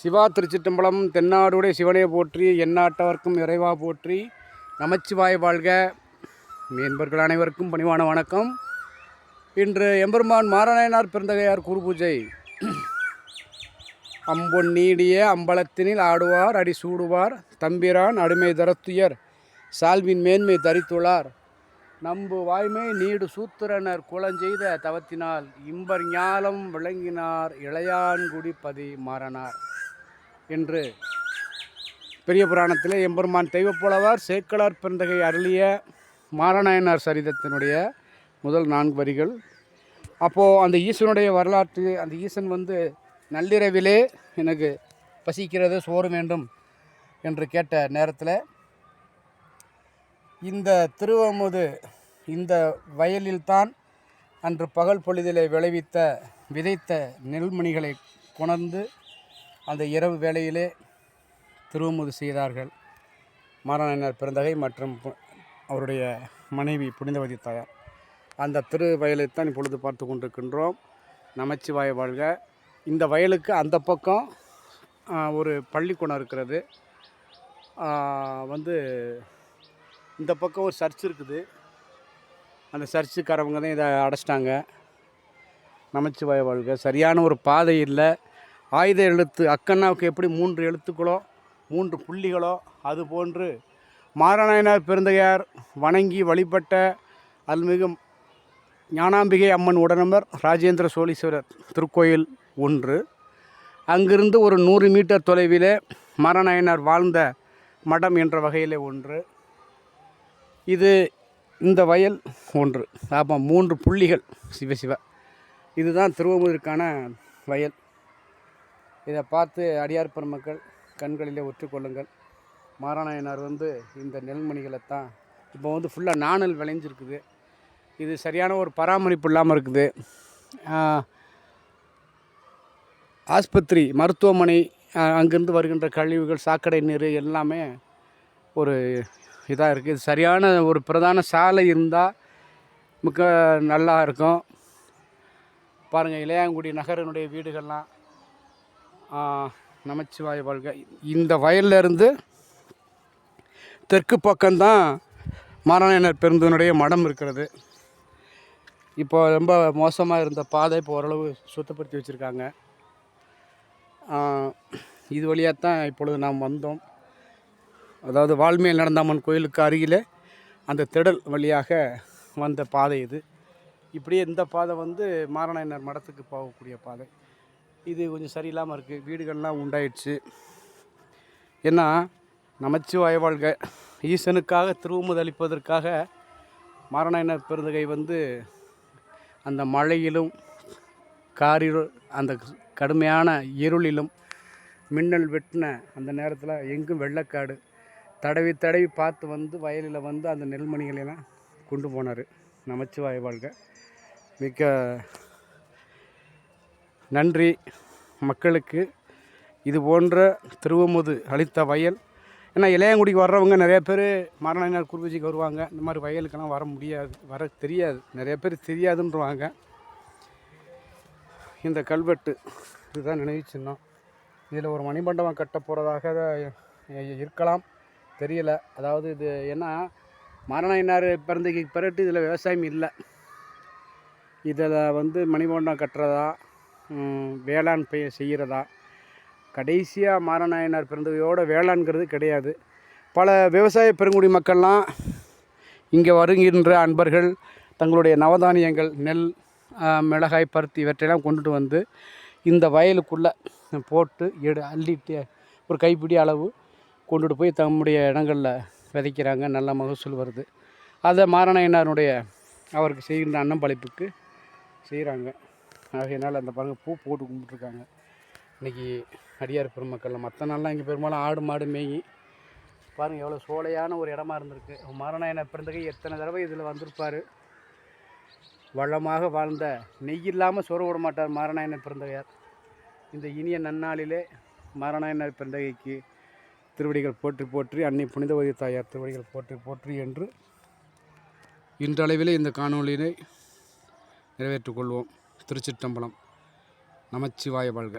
சிவா திருச்சிட்டம்பலம் தென்னாடுடைய சிவனையை போற்றி எந்நாட்டவர்க்கும் இறைவா போற்றி. நமச்சிவாய் வாழ்க. மீன்பர்கள் அனைவருக்கும் பணிவான வணக்கம். இன்று எம்பெருமான் மாரணயனார் பிறந்தகையார் குரு பூஜை. அம்பொன் நீடிய அம்பலத்தினில் ஆடுவார் அடி சூடுவார் தம்பிரான் அடிமை தரத்துயர் சால்வின் மேன்மை தரித்துள்ளார் நம்பு வாய்மை நீடு சூத்திரனர் குலஞ்செய்த தவத்தினால் இம்பர் ஞாலம் விளங்கினார் இளையான்குடி பதி மாறனார். என்று பெரிய புராணத்தில் எம்பெருமான் தெய்வப்புலவர் சேக்கலார் பிறந்தகை அருளிய மாரநாயனார் சரிதத்தினுடைய முதல் நான்கு வரிகள். அப்போது அந்த ஈசனுடைய வரலாற்று அந்த ஈசன் வந்து நள்ளிரவிலே எனக்கு பசிக்கிறது சோறு வேண்டும் என்று கேட்ட நேரத்தில் இந்த திருவமுது இந்த வயலில்தான் அன்று பகல் பொழுதிலே விளைவித்த விதைத்த நெல்மணிகளை கொணர்ந்து அந்த இரவு வேளையிலே திருவமுது செய்தார்கள் மாரணர் பிறந்தகை மற்றும் அவருடைய மனைவி புனிதவதி தாயார். அந்த திரு வயலைத்தான் இப்பொழுது பார்த்து கொண்டிருக்கின்றோம். நமச்சிவாய வாழ்க. இந்த வயலுக்கு அந்த பக்கம் ஒரு பள்ளிக்கூடம் இருக்கிறது. வந்து இந்த பக்கம் ஒரு சர்ச் இருக்குது. அந்த சர்ச்சுக்காரவங்க தான் இதை அடைச்சிட்டாங்க. நமச்சிவாய வாழ்க. சரியான ஒரு பாதை இல்லை. ஆயுத எழுத்து அக்கண்ணாவுக்கு எப்படி மூன்று எழுத்துக்களோ மூன்று புள்ளிகளோ அது போன்று மாரணாயனார் பெருந்தையார் வணங்கி வழிபட்ட அல்மிகு ஞானாம்பிகை அம்மன் உடனமர் ராஜேந்திர சோழீஸ்வரர் திருக்கோயில் ஒன்று. அங்கிருந்து ஒரு நூறு மீட்டர் தொலைவிலே மாரநாயனார் வாழ்ந்த மடம் என்ற வகையிலே ஒன்று. இது இந்த வயல் ஒன்று. ஆமாம் மூன்று புள்ளிகள் சிவ சிவ இதுதான் திருவமுதற்கான வயல். இதை பார்த்து அடியார் பெருமக்கள் கண்களிலே ஒற்றுக்கொள்ளுங்கள். மாராணாயனார் வந்து இந்த நெல்மணிகளை தான் இப்போ வந்து ஃபுல்லாக நாணல் விளைஞ்சிருக்குது. இது சரியான ஒரு பராமரிப்பு இல்லாமல் இருக்குது. ஆஸ்பத்திரி மருத்துவமனை அங்கேருந்து அங்கிருந்து வருகின்ற கழிவுகள் சாக்கடை நீர் எல்லாமே ஒரு இதாக இருக்குது இது சரியான ஒரு பிரதான சாலை இருந்தால் மிக்க நல்லா இருக்கும். பாருங்கள் இளையாங்குடி நகரனுடைய வீடுகள்லாம் நமச்சிவாய வாழ்க. இந்த வயல்லேருந்து தெற்கு பக்கம்தான் மாராயணர் பெருந்தனுடைய மடம் இருக்கிறது. இப்போ ரொம்ப மோசமாக இருந்த பாதை இப்போ ஓரளவு சுத்தப்படுத்தி வச்சுருக்காங்க. இது வழியாக தான் இப்பொழுது நாம் வந்தோம். அதாவது வால்மேல் நடந்தாமன் கோயிலுக்கு அருகிலே அந்த திடல் வழியாக வந்த பாதை இது. இப்படியே இந்த பாதை வந்து மாரணயனர் மடத்துக்கு போகக்கூடிய பாதை. இது கொஞ்சம் சரியில்லாமல் இருக்குது வீடுகள்லாம் உண்டாயிடுச்சு. ஏன்னா நமச்சிவாய வாழ்க. ஈசனுக்காக திருவுமுது அளிப்பதற்காக மாரணயனர் பெருந்தகை வந்து அந்த மழையிலும் காரிரு அந்த கடுமையான இருளிலும் மின்னல் வெட்டின அந்த நேரத்தில் எங்கும் வெள்ளக்காடு. தடவி தடவி பார்த்து வந்து வயலில் வந்து அந்த நெல்மணிகளெல்லாம் கொண்டு போனார். நமச்சிவாய வாழ்க. மிக்க நன்றி மக்களுக்கு. இது போன்ற திருவமுது அளித்த வயல். ஏன்னா இளையங்குடிக்கு வர்றவங்க நிறைய பேர் மரணநாள் குருவிஜிக்கு வருவாங்க. இந்த மாதிரி வயலுக்கெல்லாம் வர முடியாது வர தெரியாது. நிறைய பேர் தெரியாதுன்றவாங்க. இந்த கல்வெட்டு இதுதான் நினைவு சின்னம். இதில் ஒரு மணிமண்டபம் கட்ட போகிறதாக இருக்கலாம். தெரியல. அதாவது இது ஏன்னா மரணயினார் பிறந்தக்கு பிறட்டு இதில் விவசாயம் இல்லை. இதில் வந்து மணிமண்டபம் கட்டுறதா வேளாண் பய செய்கிறதா? கடைசியாக மாரநாயனார் பிறந்தவையோட வேளாண்கிறது கிடையாது. பல விவசாய பெருங்குடி மக்கள்லாம் இங்கே வருகின்ற அன்பர்கள் தங்களுடைய நவதானியங்கள் நெல் மிளகாய் பருத்தி இவற்றையெல்லாம் கொண்டுட்டு வந்து இந்த வயலுக்குள்ளே போட்டு எடு அள்ளிட்டு ஒரு கைப்பிடி அளவு கொண்டுட்டு போய் தம்முடைய இடங்களில் விதைக்கிறாங்க. நல்ல மகசூல் வருது. அதை மாரணயனாருடைய அவருக்கு செய்கின்ற அன்னம்பளிப்புக்கு செய்கிறாங்க. ஆகையினால் அந்த பாருங்க பூ போட்டு கும்பிட்ருக்காங்க இன்றைக்கி அடியார் பெருமக்கள் மற்ற நாள்லாம் இங்கே பெரும்பாலும் ஆடு மாடு மேயி பாருங்கள் எவ்வளோ சோலையான ஒரு இடமா இருந்திருக்கு. மாரணாயனர் பிறந்தகை எத்தனை தடவை இதில் வந்திருப்பார்? வளமாக வாழ்ந்த நெய் இல்லாமல் சோறு விட மாட்டார் மாரணாயனர் பிறந்தகையார். இந்த இனிய நன்னாளிலே மாரநாயனர் பிறந்தகைக்கு திருவடிகள் போற்றி போற்றி அன்னை புனிதவதி தாயார் திருவடிகள் போற்றி போற்றி என்று இன்றளவிலே இந்த காணொலியினை நிறைவேற்றுக்கொள்வோம் திருச்சிற்றம்பலம். நமச்சிவாய வாழ்க.